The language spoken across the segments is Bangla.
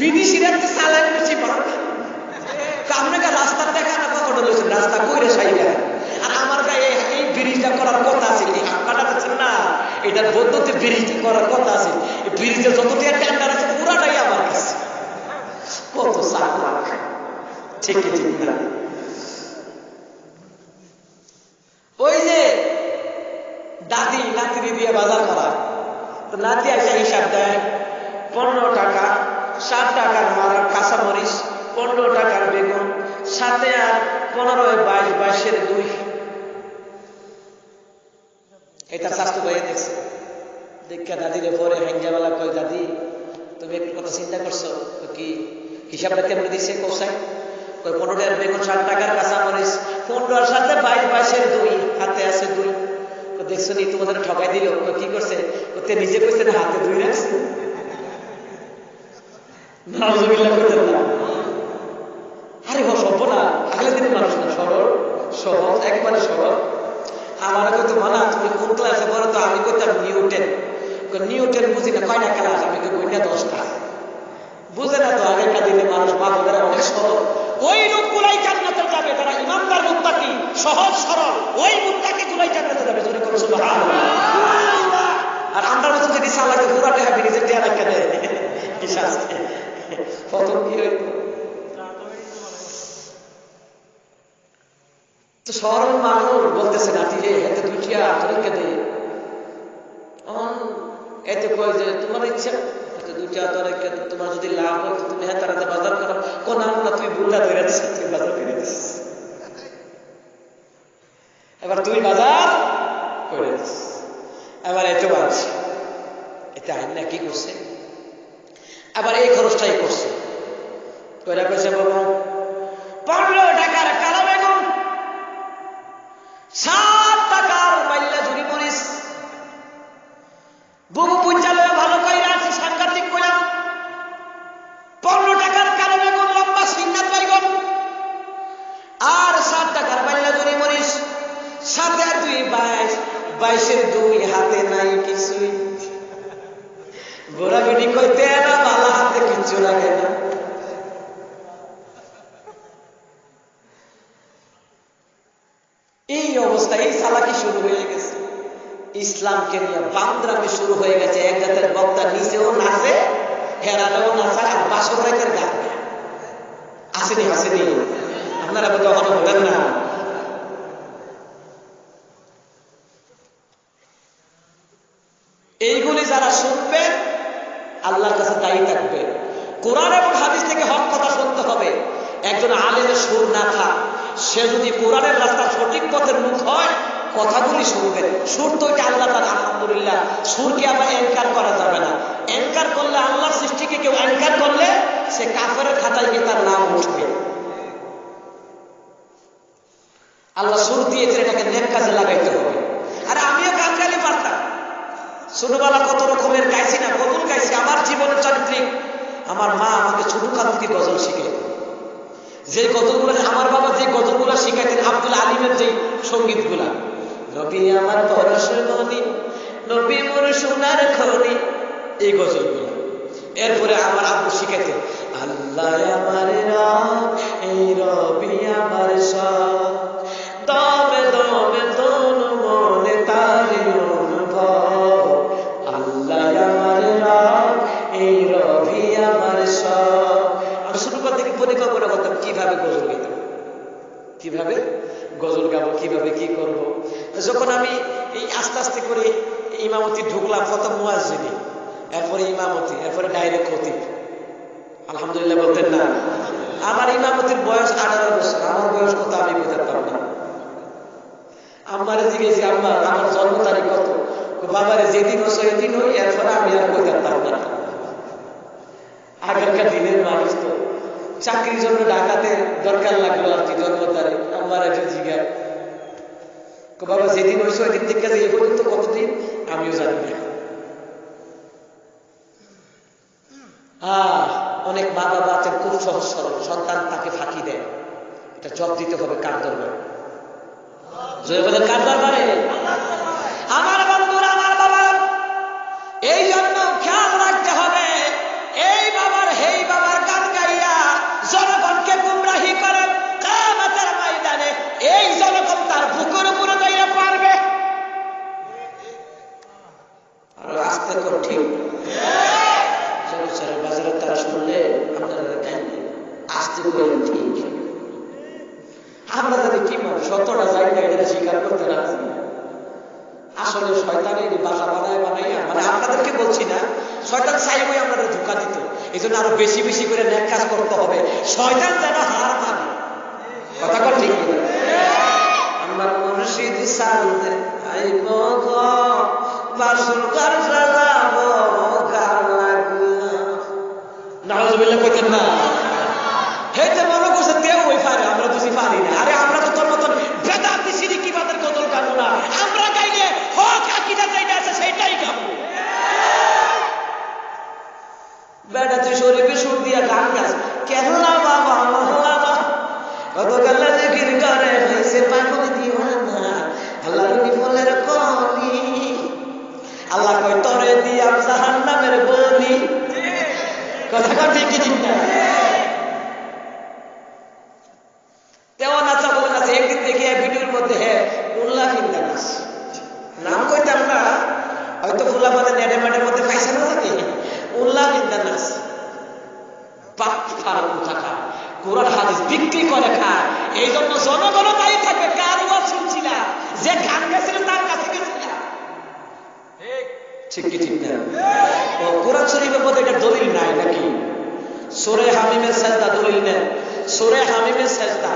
বিদেশিরা তো চালান বেশি পারে আপনাকে রাস্তা দেখা না, কখনো লইছেন রাস্তা কইরে সাইডা আর আমার গায়ে এই ব্রিজটা করার কথা আছে এই হাঁকাটা আছে না এটার পদ্ধতি ব্রিজ করার কথা আছে। এই ব্রিজে যতটি টেন্ডার আছে, পুরাটাই আমার কাছে। কত সাকলা ঠিক ঠিক ওই যে দাদি নাতিনি দিয়ে বাজার করা তো নাতি একটা হিসাব দেয় পনেরো টাকা ষাট টাকার মারা কাঁচামরিচ পনেরো টাকার বেগুন সাথে আর পনেরো বাইশ, বাইশের দুই। এটা স্বাস্থ্য ভাইয়া দেখছে দেখা দাদিরে পরে হাঙ্গাবেলা কয় দাদি, তুমি একটু কথা চিন্তা করছ? কি হিসাবটা কেমন দিচ্ছে কোসাই কয় পনেরো আর বেগুন ষাট টাকার কাঁচামরিচ। পনেরোর সাথে বাইশ, বাইশের দুই, হাতে আছে দুই। দেখছ নি, তোমাদের ঠকাই দিল। কি করছে? তে নিজে কইছে না, হাতে দুই রাখছে। না ও সভ্য দিনের মানুষ না, সরল, সহজ, একবারে সরল। আমার কইতো মানা তুমি কোন ক্লাসে পড়ো তো আমি কইতাম নিউটেন। নিউটেন বুঝি না, কয়টা ক্লাস আমি কই না দশটা। বুঝে না তো আগেকার দিনে মানুষ মা বোনেরা অনেক সরল। ওই লোকগুলাই জান্নাতে যাবে তারা ইমানদার মুত্তাকি, সহজ, সরল, ওই মুত্তাকি গুলাই জান্নাতে যাবে, জোরে করে সুবহানাল্লাহ। আর আমরা মতো যদি সালাকে পুরাটা হবে নিজের টেয়া রাখা দেয় এই শাস্তি প্রথম কি হইতো তো সরল মানুষ বলতেছে নাতি যে এতে দুইটিয়া তরিকা দে? অন, এতে কয় যে, তোমার ইচ্ছা, এতে দুইটা তোমার যদি লাভ হয় তুমি হ্যাঁ তারাতে বাজার করো। কোন না, তুই ভুলটা ধরে দিস, তুই বাজার করে দিস। এবার তুই বাজার করে দিস। এবার এতে আছে এতে আইন না কি করছে? আবার এই খরচটাই করছে। কয়টা কইছে, বাবু বাইশের দুই হাতে নাই কিছুই। বেটি কইতে না, বালা হাতে কিচ্ছু লাগে না। এই অবস্থা, এই চালাকি শুরু হয়ে গেছে। ইসলামকে নিয়ে বান্দ্রামে শুরু হয়ে গেছে। এক জাতের বক্তা নিচেও নাচে, হেরালেও নাচা আর বাসর গান আসেনি আসেনি। আপনারা কখনো বলেন না এইগুলি যারা শুনবে আল্লাহর কাছে দায়ী থাকবে কোরআন এবং হাদিস থেকে হক কথা শুনতে হবে একজন আলেমের সুর না থাক সে যদি কোরআনের রাস্তার সঠিক পথের মুখ হয় কথাগুলি শুনবেন সুর তো এটা আল্লাহ তার আলহামদুলিল্লাহ। সুরকে আবার এনকার করা যাবে না? এনকার করলে আল্লাহর সৃষ্টিকে কেউ এনকার করলে সে কাফের খাতায় গিয়ে তার নাম উঠবে। আল্লাহ সুর দিয়েছে এটাকে নেক কাজে লাগাইতে হবে। আরে আমিও গাইলে পারতাম। ছোটবেলা কত রকমের গাইছি না গজল গাইছি। আমার জীবনের চারিত্রিক। আমার মা আমাকে ছোটকাল থেকে গজল শিখাই যে গজলগুলো, আমার বাবা যে গজলগুলো শিখাইতেন, আব্দুল আলিমের যে সঙ্গীতগুলা। নবী আমার পরশ মনি, নবী মোর সোনার খনি। এই গজলগুলো। এরপরে আমার আব্বু শিখাইতেন আল্লাহ আমার রাম এই রবি আমার সব। দমে দমে দোন মনে তারি অনুভব। আল্লাহ আমার রাম এই রবি আমার সব। আমি শুরু করতে কি পরিকল্পনা করতাম কীভাবে গজল গাইতাম। কীভাবে? গজল গাবো, কীভাবে কি করব? যখন আমি এই আস্তে আস্তে করে ইমামতি ঢুকলাম, প্রথম মুয়াজিনী এরপরে ইমামতি, এরপরে ডাইরেক্ট খতিব। আলহামদুলিল্লাহ বলতেন না। আমার ইমামতির বয়স আঠারো বছর, আমার বয়স কত আমি বোঝাতাম না। আমারে জিজ্ঞেস, আম্মা, আমার জন্ম তারিখ কত? বাবারে, যেদিন হচ্ছে এদিন হই, এরপরে আমি আর বোঝাতাম না। আগেরকার দিনের মানুষ তো, চাকরির জন্য ঢাকাতে দরকার লাগল আর কি জন্ম তারিখ। আমার একটা জিজ্ঞাসা বাবা যেদিন হয়েছে ওই দিন থেকে যে এই পর্যন্ত কতদিন? আমিও জানি না। অনেক মা বাবা আছেন, খুব সহজ সরল। সন্তান তাকে ফাঁকি দেয়। এটা জব দিতে হবে, কার দরবার? জয় বলেন কার দরবারে আমার বন্ধুরা আমার বাবা এই জন্য খেয়াল রাখতে হবে এই বাবার হেই বাবার আসলে তারা শুনলে আপনারা কাহিনী আসতে করে ঠিক আমরা জানি কি মানে সত্যটা জায়গা এটা স্বীকার করতে রাজি আসলে শয়তানের বাসা বানায় বানাইয়া মানে আপনাদেরকে বলছি না শয়তান চাইবই আমাদের ধোকা দিত এই জন্য আরও বেশি বেশি করে ন্যাক কাজ করতে হবে। শয়তান যেন হার মানে। কথা কর ঠিক আমরা মুর্শিদ সালতে আইব বাসুর কার সাজাব কার লাগিয়া নাউজুবিল্লাহ, কইতেন না হেতে মনে করছে দেও ওই পারে আমরা বুঝি পারি না আরে আমরা তো তোর মতন বেদাতি সিরিকি বাদের কদল গাবো না আমরা গাইলে হক আকিদা যেটা আছে সেটাই গাবো বেটা তুই শরীফে সুর দিয়া গান গাছ কেন না বাবা বাবা কত গাল্লা জিকির করে হয়েছে পাগল দিওয়ানা আল্লাহ রবি ফলের কলি আল্লাহ কই তরে দিয়াম জাহান্নামের বলি কথা কর ঠিক কি ঠিক না তেমন আচ্ছা বলেন আছে একদিন দেখি এক ভিডিওর মধ্যে হ্যাঁ উল্লাহ কিনতে নাচ নাম কইতাম না হয়তো ফুলা পাতা নেটে মাঠের মধ্যে পাইছে না নাকি উল্লাহ কিনতে নাচ থাকা কোরআন হাদিস বিক্রি করে খায় এই জন্য জনগণ তাই থাকবে কার যে গান গেছিল তার কাছে গেছিলা ঠিক। কি ঠিক না? ও কোরআন শরীফের মধ্যে এটা দলিল নাই নাকি? সোরে হামিমের সাজদা দলিল নেন সোরে হামিমের সাজদা।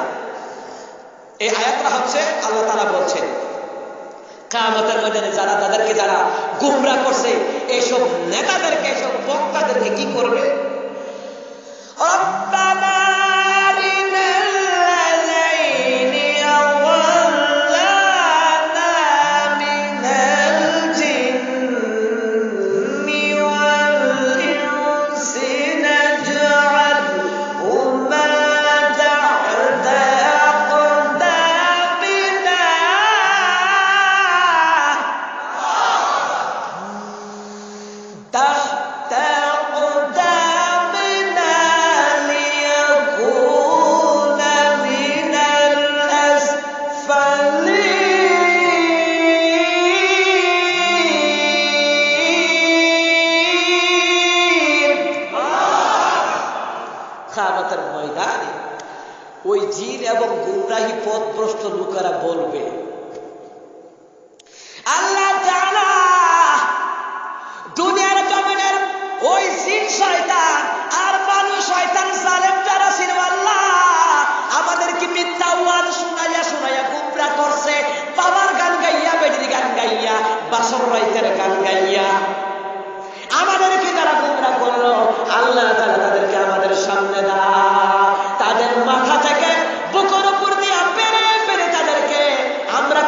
এই আয়াতটা হচ্ছে আল্লাহ বলছেন কামতের ময়দানে যারা তাদেরকে যারা গুমরা করছে এইসব নেতাদেরকে এইসব বক্তাদেরকে কি করবে?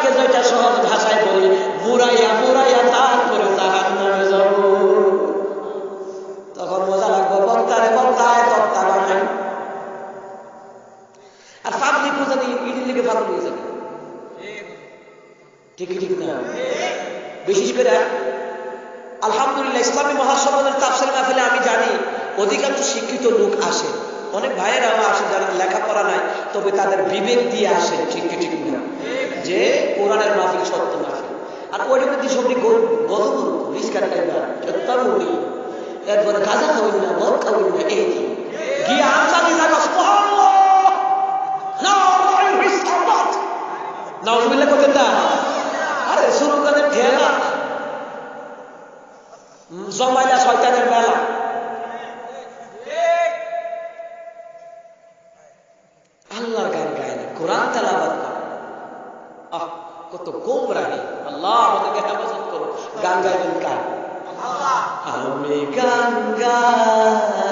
আমরা কে যেটা সহজ ভাষায় বলি মুরাইয়া মুরাইয়া তারপরে জাহান নামে যাব তখন মজা লাগবে, বক্তারে বক্তায় তক্তা বানাই আর পাবলিক জানি ইডির লিগে হয়ে যাবে ঠিক ঠিক না? বিশেষ করে আলহামদুলিল্লাহ ইসলামী মহাসম্মেলনের তাফসির মাহফিলে আমি জানি, অধিকাংশ শিক্ষিত লোক আসে। অনেক ভাইয়েরাও আসে যারা লেখাপড়া নাই, তবে তাদের বিবেক দিয়ে আসে, ঠিক ঠিক না? যে কোরআনের মাহফিল সত্য মাহফিল আর ওই মধ্যে সবটি রিস্কার এরপরে গাজা খাওয়াই না, মদ খাওয়াই না, এই কি? গিয়ে আরে, শুরু করে জমাইলা শয়তানের মেলা আল্লাহর গান গায় না কোরআন তেলাবাদ করে আহ কত গোমরাহি আল্লাহ আমাদেরকে হেফাজত করো গান গাইবেন কার? আমি গান গাই।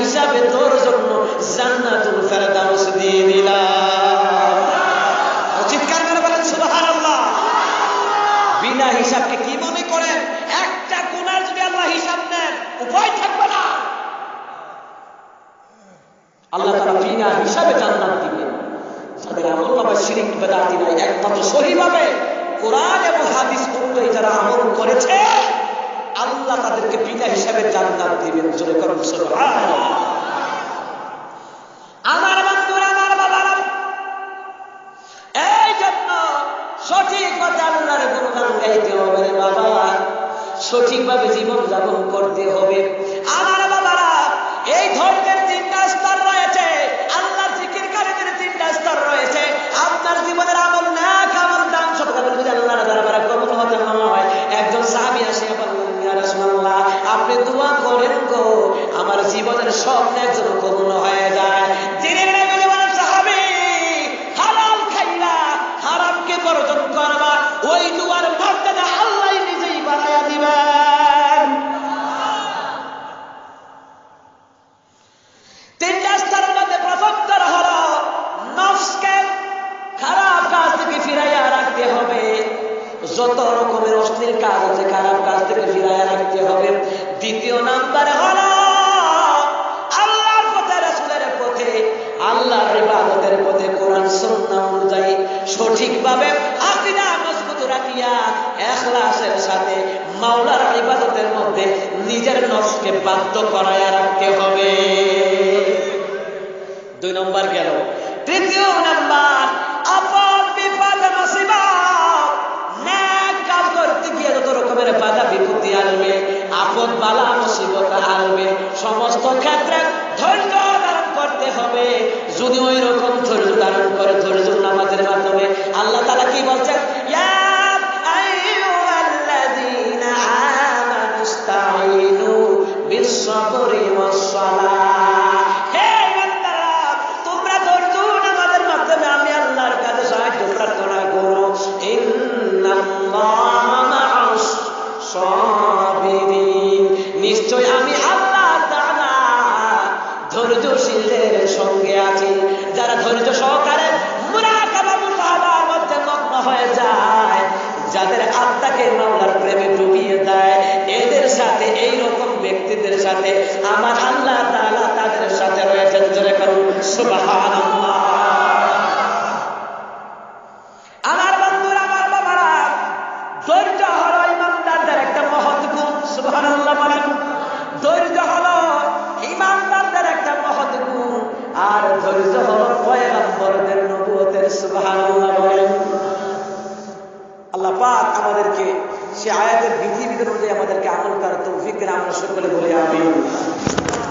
হিসাবে তোর জন্য জান্নাতুল ফেরদাউস দিয়ে দিলাম। চিৎকার করে বলেন, সুবহানাল্লাহ। বিনা হিসাবকে কি মনে করেন? একটা গুনার যদি আল্লাহ হিসাব নেন, উপায় থাকবে না। আল্লাহ তারা বিনা হিসাবে জান্নাত দিবেন। যাদের আমল নামা শিরিক, বেদাতি নাই, একমাত্র সহিভাবে কোরআন এবং হাদিস অনুযায়ী যারা আমল করেছে, আল্লাহ তাদেরকে বিনা হিসাবে জান্নাত দিবেন জোরে করুন আমার বন্ধুরা, আমার বাবারা, এই জন্য সঠিক মতে আল্লাহর গুণগান গাইতে হবে। বাবা, সঠিকভাবে জীবন যাপন করতে হবে। জীবনের স্বপ্ন একজন হয়ে যায়। খাইলা, হারামকে বর্জন করবা, ওই দুয়ার নিজেই থেকে ফিরাইয়া রাখতে হবে। যত রকমের অশ্লীল কাজ আছে, খারাপ কাজ থেকে ফিরাইয়া রাখতে হবে। দ্বিতীয় নাম্বার হলো আল্লাহর ইবাদতের পথে কোরআন সুন্নাহ অনুযায়ী সঠিকভাবে আকীদা মজবুত রাখিয়া ইখলাসের সাথে মাওলার ইবাদতের মধ্যে নিজের নফসকে বাধ্য করায়া রাখতে হবে। দুই নম্বর গেল। তৃতীয় নাম্বার